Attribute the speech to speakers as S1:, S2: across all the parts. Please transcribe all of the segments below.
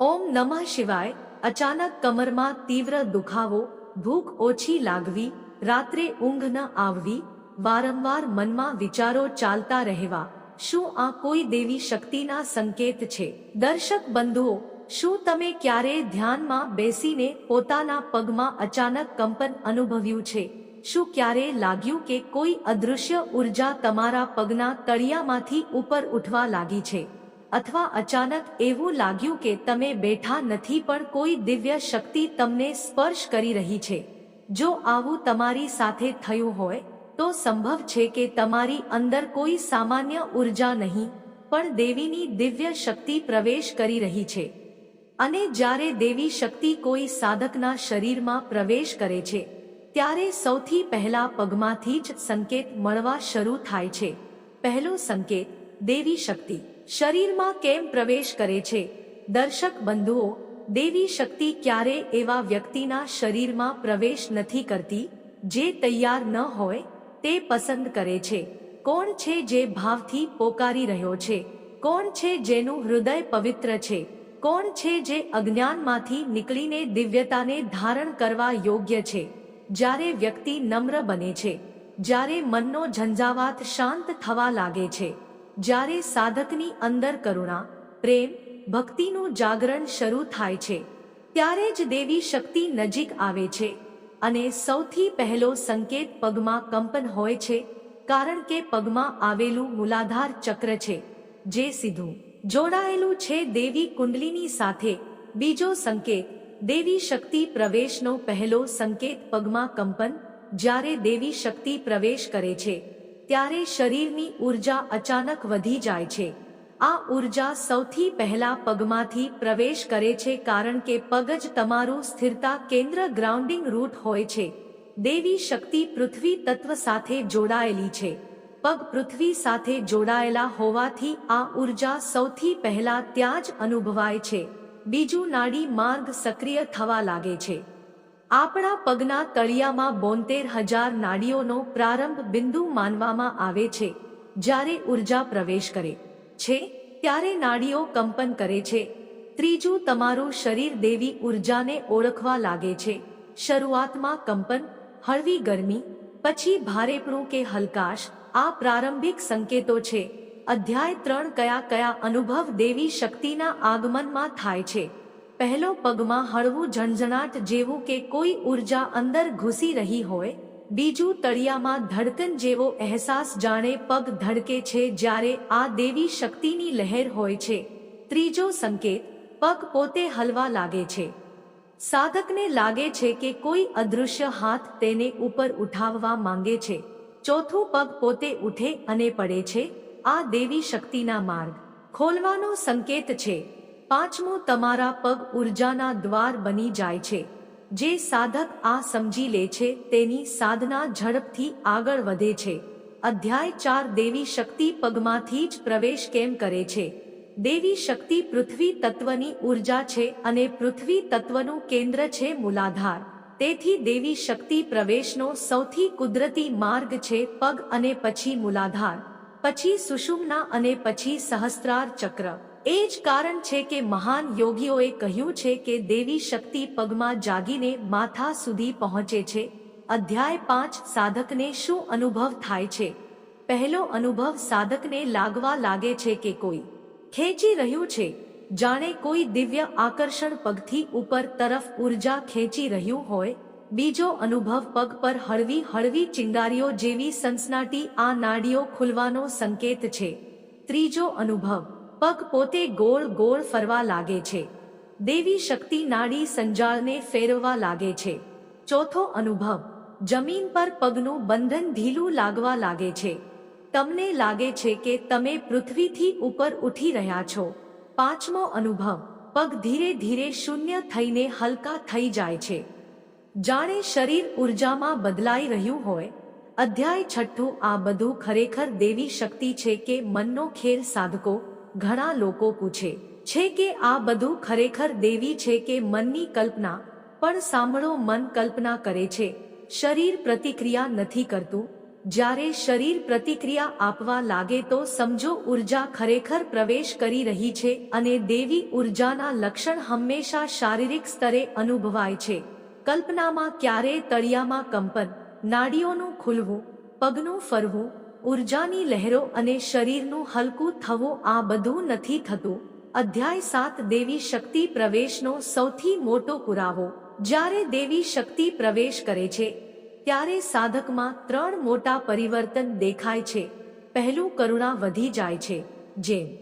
S1: ઓમ નમઃ શિવાય અચાનક કમરમાં તીવ્ર દુખાવો, ભૂખ ઓછી લાગવી, રાત્રે ઊંઘ ન આવવી, વારંવાર મનમાં વિચારો ચાલતા રહેવા. શું આ કોઈ દેવી શક્તિના સંકેત છે? દર્શક બંધુઓ, શું તમે ક્યારેય ધ્યાનમાં બેસીને પોતાના પગમાં અચાનક કંપન અનુભવ્યું છે? શું ક્યારેય લાગ્યું કે કોઈ અદૃશ્ય ઊર્જા તમારા પગના તળિયામાંથી ઉપર ઉઠવા લાગી છે? અથવા અચાનક એવું લાગ્યું કે તમે બેઠા નથી પણ કોઈ દિવ્ય શક્તિ તમને સ્પર્શ કરી રહી છે. જો આવું તમારી સાથે થયું હોય, તો સંભવ છે કે તમારી અંદર કોઈ સામાન્ય ઊર્જા નહીં, પણ દેવીની દિવ્ય શક્તિ પ્રવેશ કરી રહી છે. અને જ્યારે દેવી શક્તિ કોઈ સાધકના શરીરમાં પ્રવેશ કરે છે, ત્યારે સૌથી પહેલા પગમાંથી જ સંકેત મળવા શરૂ થાય છે. પહેલો સંકેત, દેવી શક્તિ. શરીરમાં કેમ પ્રવેશ કરે છે? દર્શક બંધુઓ, દેવી શક્તિ ક્યારે એવા વ્યક્તિના શરીરમાં પ્રવેશ નથી કરતી, જે તૈયાર ન હોય, તે પસંદ કરે છે? કોણ છે જે ભાવથી પોકારી રહ્યો છે? કોણ છે જેનું હૃદય પવિત્ર છે? કોણ છે જે અજ્ઞાનમાંથી નીકળીને દિવ્યતાને ધારણ કરવા યોગ્ય છે? જ્યારે વ્યક્તિ નમ્ર બને છે, જ્યારે મનનો ઝંઝાવાત શાંત થવા લાગે છે. જ્યારે સાધકની અંદર કરુણા, પ્રેમ, ભક્તિનું જાગરણ શરૂ થાય છે, ત્યારે જ દેવી શક્તિ નજીક આવે છે અને સૌથી પહેલો સંકેત પગમાં કંપન હોય છે, કારણ કે પગમાં આવેલું મૂલાધાર ચક્ર છે, જે સીધું જોડાયેલું છે દેવી કુંડલીની સાથે. બીજો સંકેત, દેવી શક્તિ પ્રવેશનો પહેલો સંકેત પગમાં કંપન, જ્યારે દેવી શક્તિ પ્રવેશ કરે છે. ત્યારે શરીરની ઊર્જા અચાનક વધી જાય છે. આ ઊર્જા સૌથી પહેલા પગમાંથી પ્રવેશ કરે છે કારણ કે પગ જ તમારું સ્થિરતા કેન્દ્ર ગ્રાઉન્ડિંગ રૂટ હોય છે. દેવી શક્તિ પૃથ્વી તત્વ સાથે જોડાયેલી છે. પગ પૃથ્વી સાથે જોડાયેલા હોવાથી આ ઊર્જા સૌથી પહેલા ત્યાં જ અનુભવાય છે. બીજું નાડી માર્ગ સક્રિય થવા લાગે છે. આપણા પગના તળિયામાં બોતેર હજાર નાડીઓનો પ્રારંભ બિંદુ માનવામાં આવે છે, જ્યારે ઊર્જા પ્રવેશ કરે છે, ત્યારે નાડીઓ કંપન કરે છે. ત્રીજું, તમારું શરીર દેવી ઉર્જાને ઓળખવા લાગે છે. શરૂઆતમાં કંપન, હળવી ગરમી, પછી ભારેપણું કે હલકાશ, આ પ્રારંભિક સંકેતો છે. અધ્યાય ત્રણ કયા કયા અનુભવ દેવી શક્તિના આગમનમાં થાય છે? પહેલો પગમાં હળવું ઝણઝણાટ જેવું કે કોઈ ઊર્જા અંદર ઘૂસી રહી હોય, બીજું તળિયામાં ધડકન જેવો અહેસાસ જાણે પગ ધડકે છે જ્યારે આ દેવી શક્તિની લહેર હોય છે. ત્રીજો સંકેત, પગ પોતે હલવા લાગે છે. સાધકને લાગે છે કે કોઈ અદૃશ્ય હાથ તેને ઉપર ઉઠાવવા માંગે છે. ચોથું પગ પોતે ઉઠે અને પડે છે. આ દેવી શક્તિના માર્ગ. ખોલવાનો સંકેત છે. પાંચમું તમારા પગ ઉર્જાના દ્વાર બની જાય છે. જે સાધક આ સમજી લે છે, તેની સાધના ઝડપથી આગળ વધે છે. અધ્યાય ચાર, દેવી શક્તિ પગમાંથી જ પ્રવેશ કેમ કરે છે? દેવી શક્તિ પૃથ્વી તત્વની ઊર્જા છે અને પૃથ્વી તત્વનું કેન્દ્ર છે મૂલાધાર. તેથી દેવી શક્તિ પ્રવેશનો સૌથી કુદરતી માર્ગ છે પગ અને પછી મૂલાધાર. પછી સુષુમ્ના અને પછી સહસ્ત્રાર ચક્ર. એ જ કારણ છે કે મહાન યોગીઓએ કહ્યું છે કે દેવી શક્તિ પગમાં જાગીને માથા સુધી પહોંચે છે. અધ્યાય પાંચ, સાધકને શું અનુભવ થાય છે? પહેલો અનુભવ સાધકને લાગવા લાગે છે કે કોઈ ખેંચી રહ્યું છે. જાણે કોઈ દિવ્ય આકર્ષણ પગથી ઉપર તરફ ઊર્જા ખેંચી રહ્યું હોય. બીજો અનુભવ પગ પર હળવી હળવી ચિંગારીઓ જેવી સનસનાટી આ નાડીઓ ખુલવાનો સંકેત છે. ત્રીજો અનુભવ પગ પોતે ગોળ ગોળ ફરવા લાગે છે. દેવી શક્તિ નાડી સંજાળને ફેરવવા લાગે છે. ચોથો અનુભવ, જમીન પર પગનું બંધન ઢીલું લાગવા લાગે છે. તમને લાગે છે કે તમે પૃથ્વીથી ઉપર ઉઠી રહ્યા છો. પાંચમો અનુભવ, પગ ધીરે ધીરે શૂન્ય થઈને હલકા થઈ જાય છે. જાણે શરીર ઉર્જામાં બદલાઈ રહ્યું હોય. અધ્યાય છઠ્ઠું, આ બધું ખરેખર દેવી શક્તિ છે કે મનનો ખેર સાધકો ઘણા લોકો પૂછે છે કે આ બધું ખરેખર દેવી છે કે મનની કલ્પના? પણ સાંભળો, મન કલ્પના કરે છે. શરીર પ્રતિક્રિયા નથી કરતું. જ્યારે શરીર પ્રતિક્રિયા આપવા લાગે તો સમજો ઊર્જા ખરેખર પ્રવેશ કરી રહી છે અને દેવી ઉર્જાના લક્ષણ હંમેશા શારીરિક સ્તરે અનુભવાય છે. કલ્પનામાં ક્યારેય તળિયામાં કંપન, નાડીઓનું ખુલવું, પગનું ફરવું ઉર્જાની લહેરો અને શરીરનું હલકું થવું આ બધું નથી થતું. અધ્યાય સાત, દેવી શક્તિ પ્રવેશનો સૌથી મોટો પુરાવો. જ્યારે દેવી શક્તિ પ્રવેશ કરે છે, ત્યારે સાધકમાં ત્રણ મોટા પરિવર્તન દેખાય છે. પહેલું કરુણા વધી જાય છે જેમ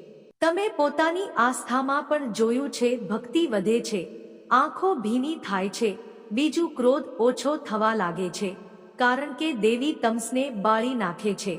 S1: તમે પોતાની આસ્થામાં પણ જોયું છે, ભક્તિ વધે છે, આંખો ભીની થાય છે, બીજું ક્રોધ ઓછો થવા લાગે છે, કારણ કે દેવી તમસને બાળી નાખે છે.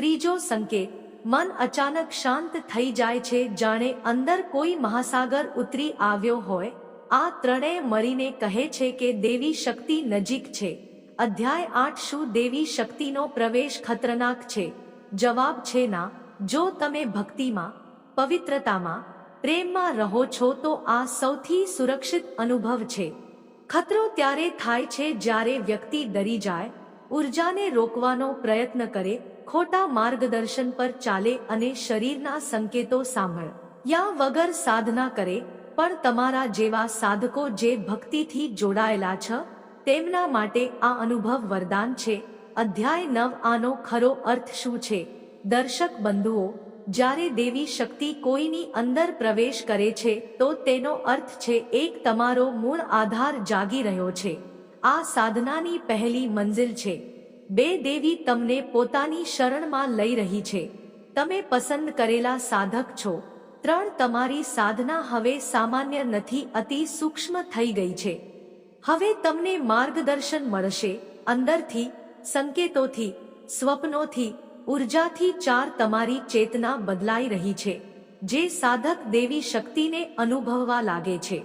S1: ત્રીજો સંકેત, મન અચાનક શાંત થઈ જાય છે, જાણે અંદર કોઈ મહાસાગર ઉતરી આવ્યો હોય. આ ત્રણેય મળીને કહે છે કે દેવી શક્તિ નજીક છે. અધ્યાય આઠ શું દેવી શક્તિનો પ્રવેશ ખતરનાક છે? જવાબ છે ના. જો તમે ભક્તિમાં, પવિત્રતામાં, પ્રેમમાં રહો છો તો આ સૌથી સુરક્ષિત અનુભવ છે. ખતરો ત્યારે થાય છે જ્યારે વ્યક્તિ ડરી જાય, ઉર્જાને રોકવાનો પ્રયત્ન કરે ખોટા માર્ગદર્શન પર ચાલે અને શરીરના સંકેતો સાંભળ. યા વગર સાધના કરે, પણ તમારા જેવા સાધકો જે ભક્તિથી જોડાયેલા છે, તેમના માટે આ અનુભવ વરદાન છે. અધ્યાય નવ આનો ખરો અર્થ શું છે? દર્શક બંધુઓ, જ્યારે દેવી શક્તિ કોઈની અંદર પ્રવેશ કરે છે, તો તેનો અર્થ છે એક તમારો મૂળ આધાર જાગી રહ્યો છે. આ સાધનાની પહેલી મંજિલ છે. બે દેવી તમને પોતાની શરણમાં લઈ રહી છે. તમે પસંદ કરેલા સાધક છો. ત્રણ તમારી સાધના હવે સામાન્ય નથી, અતિ સૂક્ષ્મ થઈ ગઈ છે. હવે તમને માર્ગદર્શન મળશે. અંદરથી, સંકેતોથી, સ્વપ્નોથી, ઉર્જાથી ચાર તમારી ચેતના બદલાઈ રહી છે. જે સાધક દેવી શક્તિને અનુભવવા લાગે છે.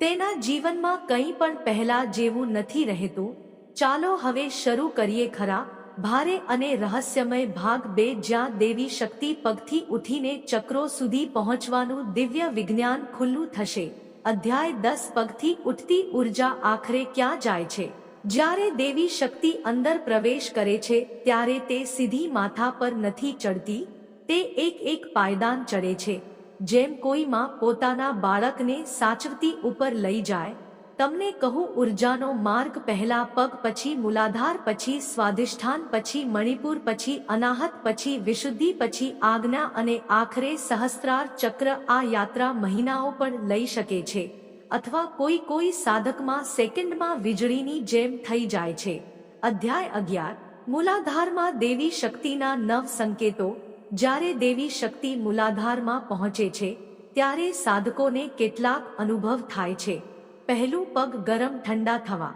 S1: તેના જીવનમાં કંઈ પણ પહેલા જેવું નથી રહેતું. ચાલો હવે શરૂ કરીએ ખરા. ભારે અને રહસ્યમય ભાગ બે જ્યાં દેવી શક્તિ પગથી ઉઠીને ચક્રો સુધી પહોંચવાનું દિવ્ય વિજ્ઞાન ખુલ્લું થશે. અધ્યાય દસ પગથી ઉઠતી ઊર્જા આખરે ક્યાં જાય છે? જ્યારે દેવી શક્તિ અંદર પ્રવેશ કરે છે, ત્યારે તે સીધી માથા પર નથી ચડતી. તે એક એક પાયદાન ચડે છે. જેમ કોઈ માં પોતાના બાળકને સાચવતી ઉપર લઈ જાય તમને કહું, ઉર્જાનો માર્ગ પહેલા પગ પછી મૂલાધાર, પછી સ્વાધિષ્ઠાન, પછી મણિપુર, પછી અનાહત, પછી વિશુદ્ધિ, પછી આજ્ઞા અને આખરે સહસ્ત્રાર ચક્ર આ યાત્રા મહિનાઓ પણ લઈ શકે છે. અથવા કોઈ કોઈ સાધકમાં સેકન્ડમાં વીજળીની જેમ થઈ જાય છે. અધ્યાય અગિયાર. મૂલાધારમાં દેવી શક્તિના નવ સંકેતો. જ્યારે દેવી શક્તિ મૂલાધારમાં પહોંચે છે, ત્યારે સાધકોને કેટલાક અનુભવ થાય છે. પહેલું પગ ગરમ ઠંડા થવા.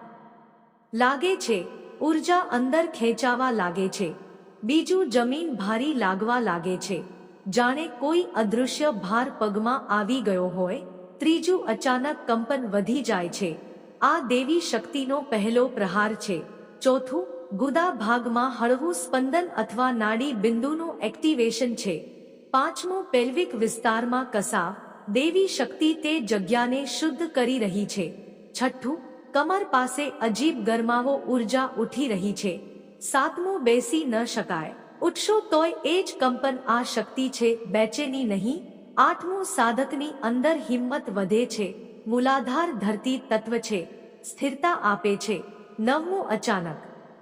S1: લાગે છે, ઊર્જા અંદર ખેંચાવા લાગે છે. બીજું જમીન ભારી લાગવા લાગે છે. જાણે કોઈ અદૃશ્ય ભાર પગમાં આવી ગયો હોય. ત્રીજું, અચાનક કંપન વધી જાય છે. આ દેવી શક્તિનો પહેલો પ્રહાર છે. ચોથું, ગુદા ભાગમાં હળવું સ્પંદન અથવા નાડી બિંદુનું એક્ટિવેશન છે. પાંચમું, પેલ્વિક વિસ્તારમાં કસાવ દેવી શક્તિ તે જગ્યાને શુદ્ધ કરી રહી છે. છઠ્ઠું, કમર પાસે અજીબ ગરમાવો ઊર્જા ઉઠી રહી છે. સાતમું, બેસી ન શકાય. ઉઠશો તોય એ જ કંપન આ શક્તિ છે, બેચેની નહીં. આઠમું, સાધકની અંદર હિંમત વધે છે. મૂલાધાર ધરતી તત્વ છે. સ્થિરતા આપે છે. નવમું, અચાનક.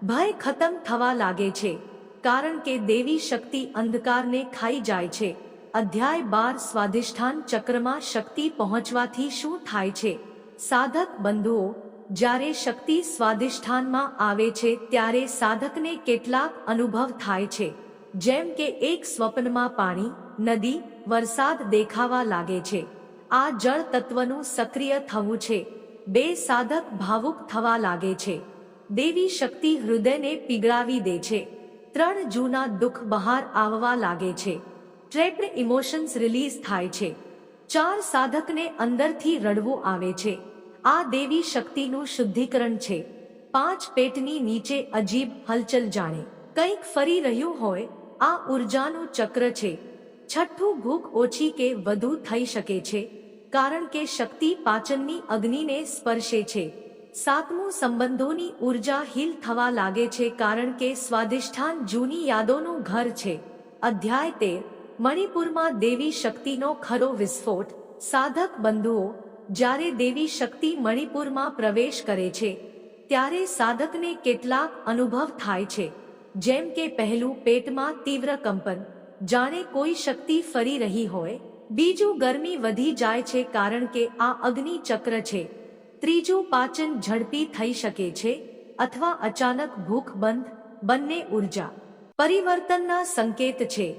S1: ભય ખતમ થવા લાગે છે. કારણ કે દેવી શક્તિ અંધકારને ખાઈ જાય છે. અધ્યાય બાર સ્વાધિષ્ઠાન ચક્રમાં શક્તિ પહોંચવાથી શું થાય છે? સાધક બંધુઓ, જ્યારે શક્તિ સ્વાધિષ્ઠાનમાં આવે છે, ત્યારે સાધકને કેટલાક અનુભવ થાય છે. જેમ કે, એક સ્વપ્નમાં પાણી, નદી, વરસાદ દેખાવા લાગે છે. આ જળ તત્વનું સક્રિય થવું છે. બે સાધક ભાવુક થવા લાગે છે. દેવી શક્તિ હૃદયને પીગળાવી દે છે. ત્રણ જૂના દુઃખ બહાર આવવા લાગે છે. ટ્રેપ્ડ ઇમોશન્સ રિલીઝ થાય છે. ચાર સાધકને અંદરથી રડવું આવે છે. આ દેવી શક્તિનું શુદ્ધિકરણ છે. પાંચ પેટની નીચે અજીબ હલચલ જાણે. કંઈક ફરી રહ્યું હોય, આ ઉર્જાનું ચક્ર છે. છઠ્ઠું ભૂખ ઓછી કે વધુ થઈ શકે છે. કારણ કે શક્તિ પાચનની અગ્નિને સ્પર્શે છે. સાતમું સંબંધોની ઊર્જા હીલ થવા લાગે છે કારણ કે સ્વાધિષ્ઠાન જૂની યાદોનું ઘર છે. અધ્યાય તેર મણિપુરમાં દેવી શક્તિનો ખરો વિસ્ફોટ, સાધક બંધુઓ, જ્યારે દેવી શક્તિ મણિપુરમાં પ્રવેશ કરે છે, ત્યારે સાધકને કેટલાક અનુભવ થાય છે, જેમ કે પહેલું પેટમાં તીવ્ર કંપન, જાણે કોઈ શક્તિ ફરી રહી હોય, બીજું ગરમી વધી જાય છે કારણ કે આ અગ્નિ ચક્ર છે, ત્રીજું પાચન ઝડપી થઈ શકે છે, અથવા અચાનક ભૂખ બંધ બંને ઊર્જા, પરિવર્તનના સંકેત છે.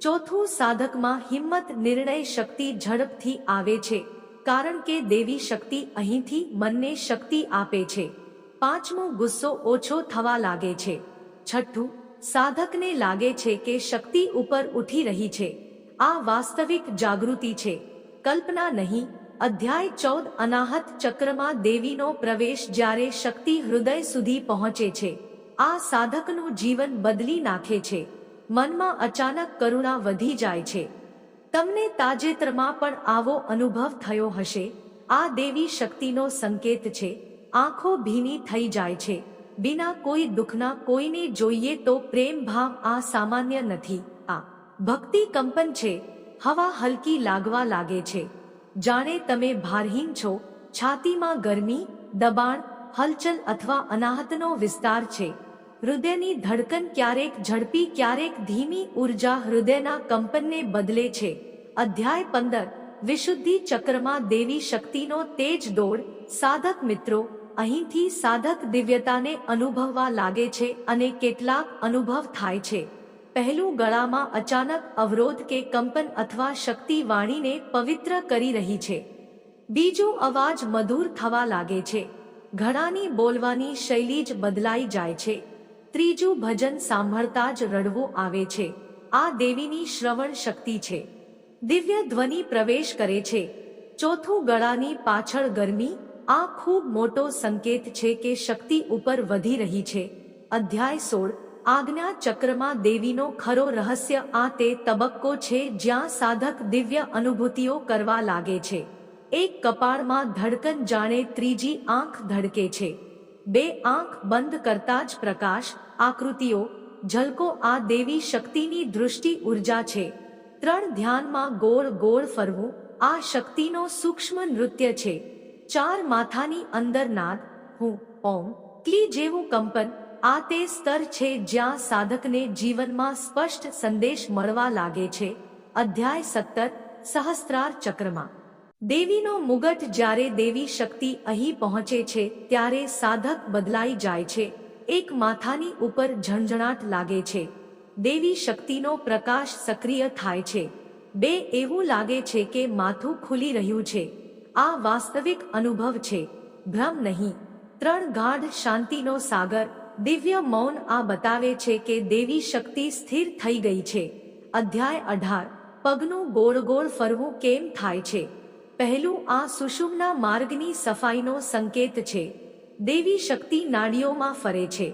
S1: ચોથું સાધકમાં હિંમત નિર્ણય શક્તિ ઝડપથી આવે છે, કારણ કે દેવી શક્તિ અહીંથી મનને શક્તિ આપે છે. પાંચમું ગુસ્સો ઓછો થવા લાગે છે. છઠ્ઠું, સાધકને લાગે છે કે શક્તિ ઉપર ઉઠી રહી છે. આ વાસ્તવિક જાગૃતિ છે. કલ્પના નહીં, અધ્યાય ચૌદ અનાહત ચક્રમાં દેવીનો પ્રવેશ જ્યારે શક્તિ હૃદય સુધી પહોંચે છે. આ સાધકનું જીવન બદલી નાખે છે. મનમાં અચાનક કરુણા વધી જાય છે. તમને તાજેતરમાં પણ આવો અનુભવ થયો હશે. આ દેવી શક્તિનો સંકેત છે. આંખો ભીની થઈ જાય છે. બિના કોઈ દુઃખના કોઈને જોઈએ તો પ્રેમ ભાવ આ સામાન્ય નથી. આ ભક્તિ કંપન છે. હવા હલકી લાગવા લાગે છે. જાણે તમે ભારહીન છો. છાતીમાં ગરમી, દબાણ, હલચલ અથવા અનાહતનો વિસ્તાર છે. હૃદયની ધડકન ક્યારેક ઝડપી, ક્યારેક ધીમી ઊર્જા હૃદયના કંપનને બદલે છે. અધ્યાય પંદર, વિશુદ્ધિ ચક્રમાં દેવી શક્તિનો તેજ દોડ. સાધક મિત્રો, અહીંથી સાધક દિવ્યતાને અનુભવવા લાગે છે અને કેટલાક અનુભવ થાય છે. પહેલું ગળામાં અચાનક અવરોધ કે કંપન અથવા શક્તિ વાણીને પવિત્ર કરી રહી છે. બીજો અવાજ મધુર થવા લાગે છે. ઘણાની બોલવાની શૈલી જ બદલાઈ જાય છે. ત્રીજું ભજન સાંભળતા જ રડવું આવે છે. આ દેવીની શ્રવણ શક્તિ છે. દિવ્ય ધ્વનિ પ્રવેશ કરે છે. ચોથું ગળાની પાછળ ગરમી, આ ખૂબ મોટો સંકેત છે કે શક્તિ ઉપર વધી રહી છે. અધ્યાય સોળ, આજ્ઞા ચક્રમાં દેવીનો ખરો રહસ્ય આ તે તબક્કો છે જ્યાં સાધક દિવ્ય અનુભૂતિઓ કરવા લાગે છે. એક કપાળમાં ધડકન જાણે ત્રીજી આંખ ધડકે છે. બે આંખ બંધ કરતા જ પ્રકાશ, આકૃતિઓ, ઝલકો આ દેવી શક્તિની દૃષ્ટિ ઊર્જા છે. ત્રણ ધ્યાનમાં ગોળ ગોળ ફરવું, આ શક્તિનો સૂક્ષ્મ નૃત્ય છે. ચાર માથાની અંદર નાદ, હું, ઓમ, ક્લી જેવું કંપન, આ તે સ્તર છે જ્યાં સાધકને જીવનમાં સ્પષ્ટ સંદેશ મળવા લાગે છે. અધ્યાય સત્તર, સહસ્ત્રાર ચક્રમાં. દેવીનો મુગટ જ્યારે દેવી શક્તિ અહીં પહોંચે છે, ત્યારે સાધક બદલાઈ જાય છે. એક માથાની ઉપર ઝણઝણાટ લાગે છે. દેવી શક્તિનો પ્રકાશ સક્રિય થાય છે. બે, એવું લાગે છે કે માથું ખુલી રહ્યું છે. આ વાસ્તવિક અનુભવ છે. ભ્રમ નહીં. ત્રણ ગાઢ શાંતિનો સાગર. દિવ્ય મૌન આ બતાવે છે કે દેવી શક્તિ સ્થિર થઈ ગઈ છે. અધ્યાય અઢાર. પગનું ગોળ ગોળ ફરવું કેમ થાય છે? પહેલું આ સુષુમના માર્ગની સફાઈનો સંકેત છે. દેવી શક્તિ નાડીઓમાં ફરે છે.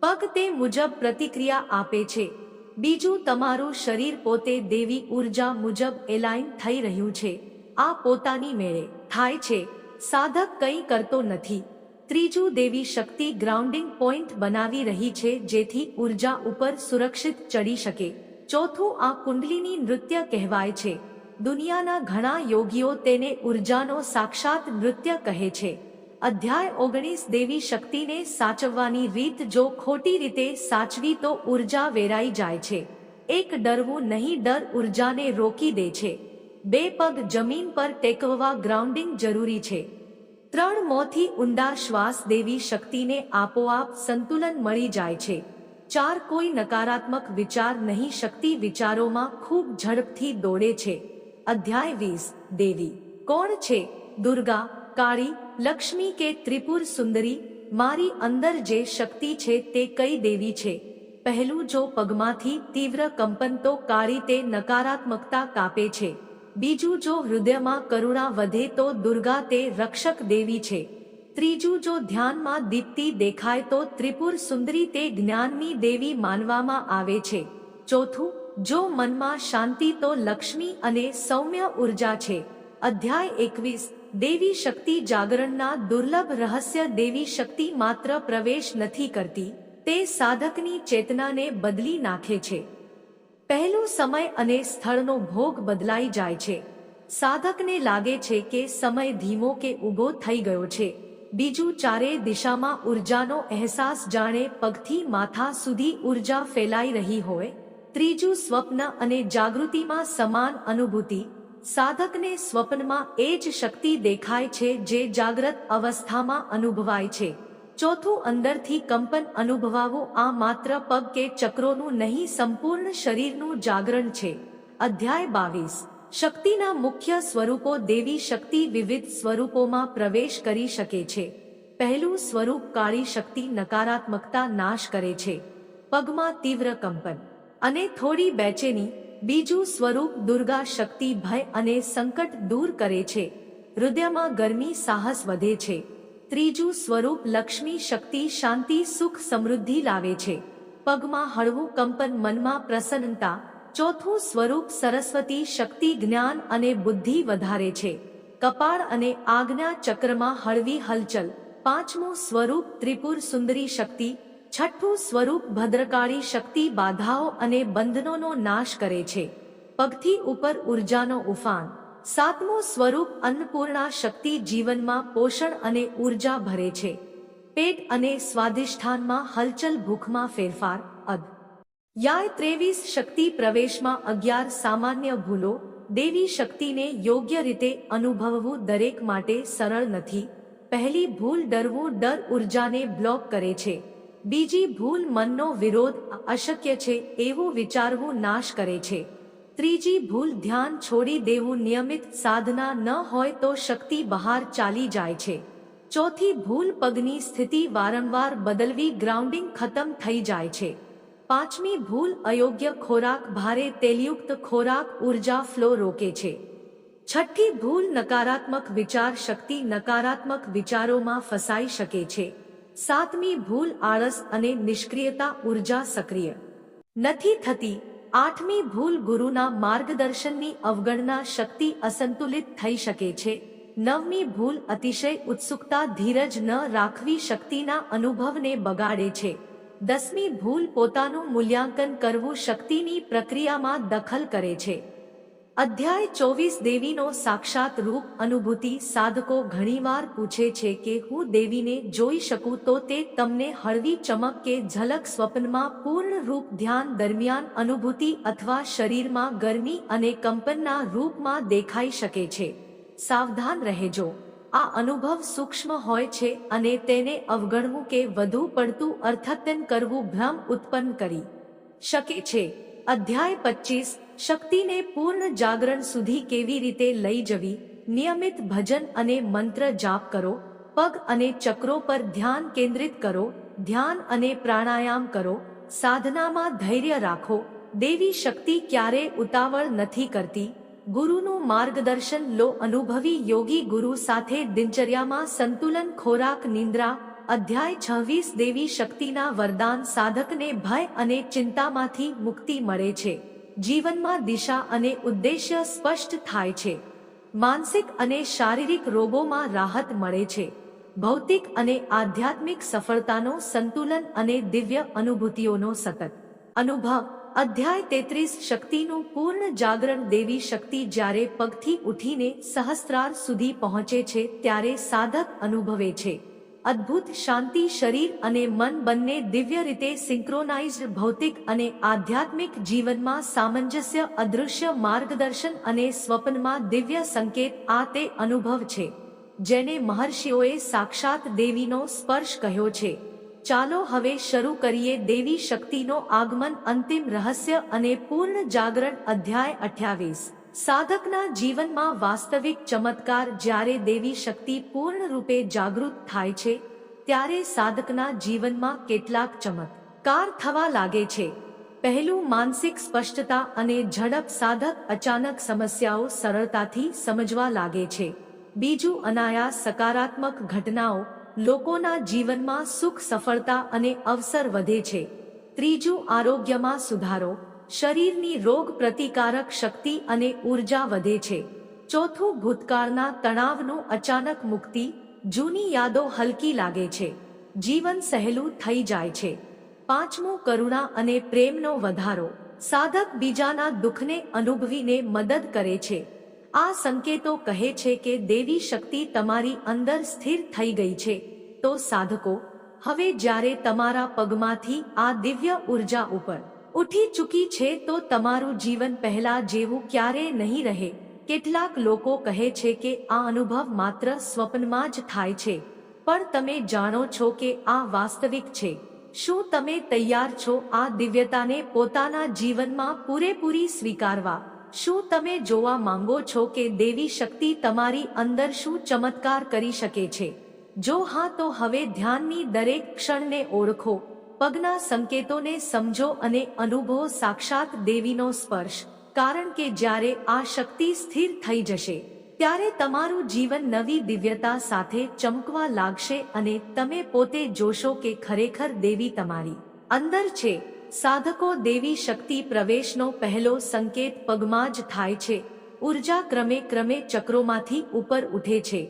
S1: પગ તે મુજબ પ્રતિક્રિયા આપે છે. બીજું, તમારું શરીર પોતે દેવી ઊર્જા મુજબ એલાઇન થઈ રહ્યું છે. આ પોતાની મેળે થાય છે. સાધક કંઈ કરતો નથી. ત્રીજું, દેવી શક્તિ ગ્રાઉન્ડિંગ પોઈન્ટ બનાવી રહી છે જેથી ઊર્જા ઉપર સુરક્ષિત ચડી શકે. ચોથું, આ કુંડલીની નૃત્ય કહેવાય છે. દુનિયાના ઘણા યોગીઓ તેને ઉર્જાનો સાક્ષાત નૃત્ય કહે છે. અધ્યાય ઓગણીસ દેવી શક્તિને સાચવવાની રીત જો ખોટી રીતે સાચવી તો ઊર્જા વેરાઈ જાય છે. એક ડરવું નહીં, ડર ઉર્જાને રોકી દે છે. બે પગ જમીન પર ટેકવવા ગ્રાઉન્ડિંગ જરૂરી છે. ત્રણ મોથી ઊંડા શ્વાસ દેવી શક્તિને આપોઆપ સંતુલન મળી જાય છે. ચાર કોઈ નકારાત્મક વિચાર નહીં, શક્તિ વિચારોમાં ખૂબ ઝડપથી દોડે છે. અધ્યાય વીસ, દેવી, કોણ છે? દુર્ગા, કાળી, લક્ષ્મી કે ત્રિપુર સુંદરી? મારી અંદર જે શક્તિ છે તે કઈ દેવી છે? પહેલું જો પગમાંથી તીવ્ર કંપન તો કાળી તે નકારાત્મકતા કાપે છે. બીજું જો હૃદયમાં કરુણા વધે તો દુર્ગા તે રક્ષક દેવી છે. ત્રીજું જો ધ્યાનમાં દીપ્તિ દેખાય તો ત્રિપુર સુંદરી તે જ્ઞાનની દેવી માનવામાં આવે છે. ચોથું જો મનમાં શાંતિ તો લક્ષ્મી અને સૌમ્ય ઊર્જા છે. અધ્યાય એકવીસ. દેવી શક્તિ જાગરણના દુર્લભ રહસ્ય દેવી શક્તિ માત્ર પ્રવેશ નથી કરતી, તે સાધકની ચેતનાને બદલી નાખે છે. પહેલું સમય અને સ્થળનો ભોગ બદલાઈ જાય છે. સાધકને લાગે છે કે સમય ધીમો કે ઊભો થઈ ગયો છે. બીજું ચારે દિશામાં ઉર્જાનો અહેસાસ જાણે પગથી માથા સુધી ઊર્જા ફેલાઈ રહી હોય ત્રીજું સ્વપ્ન અને જાગૃતિમાં સમાન અનુભૂતિ, સાધકને સ્વપ્નમાં એ જ શક્તિ દેખાય છે જે જાગ્રત અવસ્થામાં અનુભવાય છે. ચોથું, અંદરથી કંપન અનુભવાવું આ માત્ર પગ કે ચક્રોનું નહીં, સંપૂર્ણ શરીરનું જાગરણ છે. અધ્યાય બાવીસ. શક્તિના મુખ્ય સ્વરૂપો દેવી શક્તિ વિવિધ સ્વરૂપોમાં પ્રવેશ કરી શકે છે. પહેલું સ્વરૂપ કાળી શક્તિ નકારાત્મકતા નાશ કરે છે. પગમાં તીવ્ર કંપન. અને થોડી બેચેની બીજું સ્વરૂપ દુર્ગા શક્તિ, ભય અને સંકટ દૂર કરે છે. હૃદયમાં ગરમી સાહસ વધે છે. ત્રીજું સ્વરૂપ લક્ષ્મી શક્તિ, શાંતિ, સુખ, સમૃદ્ધિ લાવે છે. પગમાં હળવું કંપન, મનમાં પ્રસન્નતા. ચોથું સ્વરૂપ સરસ્વતી શક્તિ, જ્ઞાન અને બુદ્ધિ વધારે છે. કપાળ અને આજ્ઞા ચક્રમાં હળવી હલચલ. પાંચમું સ્વરૂપ ત્રિપુર સુંદરી શક્તિ છઠ્ઠું સ્વરૂપ ભદ્રકાળી શક્તિ, બાધાઓ અને બંધનોનો નાશ કરે છે. પગથી ઉપર ઉર્જાનો ઉફાન. સાતમું સ્વરૂપ અન્નપૂર્ણા શક્તિ જીવનમાં પોષણ અને ઊર્જા ભરે છે. પેટ અને સ્વાધિષ્ઠાનમાં હલચલ ભૂખમાં ફેરફાર અદ યાય ત્રેવીસ શક્તિ પ્રવેશમાં અગિયાર સામાન્ય ભૂલો. દેવી શક્તિને યોગ્ય રીતે અનુભવવું દરેક માટે સરળ નથી. પહેલી ભૂલ ડરવું, ડર ઉર્જાને બ્લોક કરે છે. બીજી ભૂલ મનનો વિરોધ અશક્ય છે એવું વિચારવું નાશ કરે છે. ત્રીજી ભૂલ ધ્યાન છોડી દેવું નિયમિત સાધના ન હોય તો શક્તિ બહાર ચાલી જાય છે. ચોથી ભૂલ પગની સ્થિતિ વારંવાર બદલવી ગ્રાઉન્ડિંગ ખતમ થઈ જાય છે. પાંચમી ભૂલ અયોગ્ય ખોરાક ભારે તેલયુક્ત ખોરાક ઊર્જા ફ્લો રોકે છે. છઠ્ઠી ભૂલ નકારાત્મક વિચાર શક્તિ નકારાત્મક વિચારોમાં ફસાઈ શકે છે. સાતમી ભૂલ આળસ અને નિષ્ક્રિયતા ઊર્જા સક્રિય. નથી થતી, આઠમી ભૂલ ગુરુના માર્ગદર્શનની અવગણના શક્તિ અસંતુલિત થઈ શકે છે. નવમી ભૂલ અતિશય ઉત્સુકતા ધીરજ ન રાખવી શક્તિના અનુભવને બગાડે છે. દસમી ભૂલ પોતાનું મૂલ્યાંકન કરવું શક્તિની પ્રક્રિયામાં દખલ કરે છે. અધ્યાય ચોવીસ દેવીનો સાક્ષાત રૂપ અનુભૂતિ સાધકો ઘણીવાર પૂછે છે કે હું દેવીને જોઈ શકું તો તે તમને હળવી ચમક કે ઝલક સ્વપ્નમાં પૂર્ણ રૂપ ધ્યાન દરમિયાન અનુભૂતિ અથવા શરીરમાં ગરમી અને કંપનના રૂપમાં દેખાઈ શકે છે. સાવધાન રહેજો. આ અનુભવ સૂક્ષ્મ હોય છે અને તેને અવગણવું કે વધુ પડતું અર્થતન કરવું ભ્રમ ઉત્પન્ન કરી શકે છે. અધ્યાય પચીસ શક્તિને પૂર્ણ જાગરણ સુધી કેવી રીતે લઈ જવી, નિયમિત ભજન અને મંત્ર જાપ કરો, પગ અને ચક્રો પર ધ્યાન કેન્દ્રિત કરો, ધ્યાન અને પ્રાણાયામ કરો, સાધનામાં ધૈર્ય રાખો, દેવી શક્તિ ક્યારે ઉતાવળ નથી કરતી, ગુરુનું માર્ગદર્શન લો, અનુભવી યોગી ગુરુ સાથે દિનચર્યામાં સંતુલન ખોરાક નિંદ્રા, અધ્યાય છવ્વીસ દેવી શક્તિના વરદાન સાધકને ભય અને ચિંતામાંથી મુક્તિ મળે છે. જીવનમાં દિશા અને ઉદ્દેશ્ય સ્પષ્ટ થાય છે. માનસિક અને શારીરિક રોગોમાં રાહત મળે છે. ભૌતિક અને આધ્યાત્મિક સફળતાનો સંતુલન અને દિવ્ય અનુભૂતિઓનો સતત અનુભવ. અધ્યાય તેત્રીસ શક્તિનું પૂર્ણ જાગરણ દેવી શક્તિ જ્યારે પગથી ઉઠીને સહસ્ત્રાર સુધી પહોંચે છે ત્યારે સાધક અનુભવે છે. અદ્ભુત શાંતિ, શરીર અને મન બંને દિવ્ય રીતે સિંક્રોનાઇઝ્ડ ભૌતિક અને આધ્યાત્મિક જીવનમાં સામંજસ્ય, અદૃશ્ય માર્ગદર્શન અને સ્વપ્નમાં દિવ્ય સંકેત આ તે અનુભવ છે, જેને મહર્ષિઓએ સાક્ષાત દેવીનો સ્પર્શ કહ્યો છે. ચાલો હવે શરૂ કરીએ દેવી શક્તિનો આગમન અંતિમ રહસ્ય અને પૂર્ણ જાગરણ અધ્યાય અઠ્યાવીસ. સાધકના જીવનમાં વાસ્તવિક ચમત્કાર જ્યારે દેવી શક્તિ પૂર્ણ રૂપે જાગૃત થાય છે, ત્યારે સાધકના જીવનમાં કેટલાક ચમત્કાર થવા લાગે છે. પહેલું માનસિક સ્પષ્ટતા અને ઝડપ સાધક અચાનક સમસ્યાઓ સરળતાથી સમજવા લાગે છે. બીજું અનાયાસ સકારાત્મક ઘટનાઓ લોકોના જીવનમાં સુખ સફળતા અને અવસર વધે છે. ત્રીજું આરોગ્યમાં સુધારો શરીરની રોગ પ્રતિકારક શક્તિ અને ઊર્જા વધે છે. ચોથું ભૂતકાળના તણાવનું અચાનક મુક્તિ, જૂની યાદો હલકી લાગે છે. જીવન સહેલું થઈ જાય છે. પાંચમું કરુણા અને પ્રેમનો વધારો. સાધક બીજાના દુઃખને અનુભવીને મદદ કરે છે. આ સંકેતો કહે છે કે દેવી શક્તિ તમારી અંદર સ્થિર થઈ ગઈ છે. તો સાધકો, હવે જ્યારે તમારા પગમાંથી આ દિવ્ય ઊર્જા ઉપર ઉઠી ચૂકી છે તો તમારું જીવન પહેલા જેવું ક્યારે નહીં રહે. કેટલાક લોકો કહે છે કે આ અનુભવ માત્ર સ્વપ્નમાં જ થાય છે. પણ તમે જાણો છો કે આ વાસ્તવિક છે. શું તમે તૈયાર છો આ દિવ્યતાને પોતાના જીવનમાં પૂરેપૂરી સ્વીકારવા? શું તમે જોવા માંગો છો કે દેવી શક્તિ તમારી અંદર શું ચમત્કાર કરી શકે છે? જો હા, તો હવે ધ્યાનની દરેક ક્ષણને ઓળખો. પગના સંકેતોને સમજો અને અનુભવો સાક્ષાત દેવીનો સ્પર્શ. કારણ કે જ્યારે આ શક્તિ સ્થિર થઈ જશે, ત્યારે તમારું જીવન નવી દિવ્યતા સાથે ચમકવા લાગશે અને તમે પોતે જોશો કે ખરેખર દેવી તમારી અંદર છે. સાધકો દેવી શક્તિ પ્રવેશનો પહેલો સંકેત પગમાં જ થાય છે. ઊર્જા ક્રમે ક્રમે ચક્રોમાંથી ઉપર ઉઠે છે.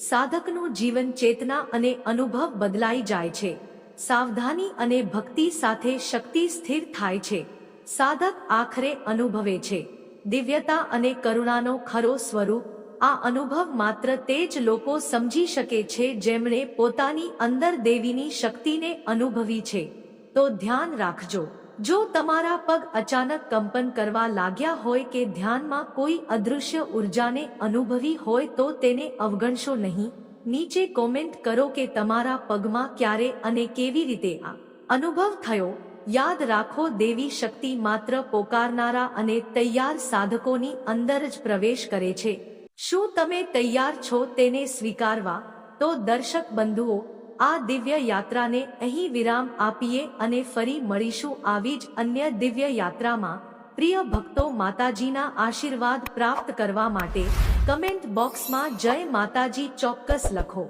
S1: સાધકનું જીવન ચેતના અને અનુભવ બદલાઈ જાય છે. સાવધાની અને ભક્તિ સાથે શક્તિ સ્થિર થાય છે. સાધક આખરે અનુભવે છે. દિવ્યતા અને કરુણાનો ખરો સ્વરૂપ, આ અનુભવ માત્ર તે જ લોકો સમજી શકે છે જેમણે પોતાની અંદર દેવીની શક્તિને અનુભવી છે. તો ધ્યાન રાખજો. જો તમારા પગ અચાનક કંપન કરવા લાગ્યા હોય કે ધ્યાનમાં કોઈ અદૃશ્ય ઉર્જાને અનુભવી હોય તો તેને અવગણશો નહીં. નીચે કોમેન્ટ કરો કે તમારા પગમાં ક્યારે અને કેવી રીતે આ અનુભવ થયો. યાદ રાખો, દેવી શક્તિ માત્ર પોકારનારા અને તૈયાર સાધકોની અંદર જ પ્રવેશ કરે છે. શું તમે તૈયાર છો તેને સ્વીકારવા? તો દર્શક બંધુઓ, આ દિવ્ય યાત્રાને અહીં વિરામ આપીએ અને ફરી મળીશું આવી જ અન્ય દિવ્ય યાત્રામાં. પ્રિય ભક્તો માતાજીના આશીર્વાદ પ્રાપ્ત કરવા માટે કમેન્ટ બોક્સમાં જય માતાજી ચોક્કસ લખો.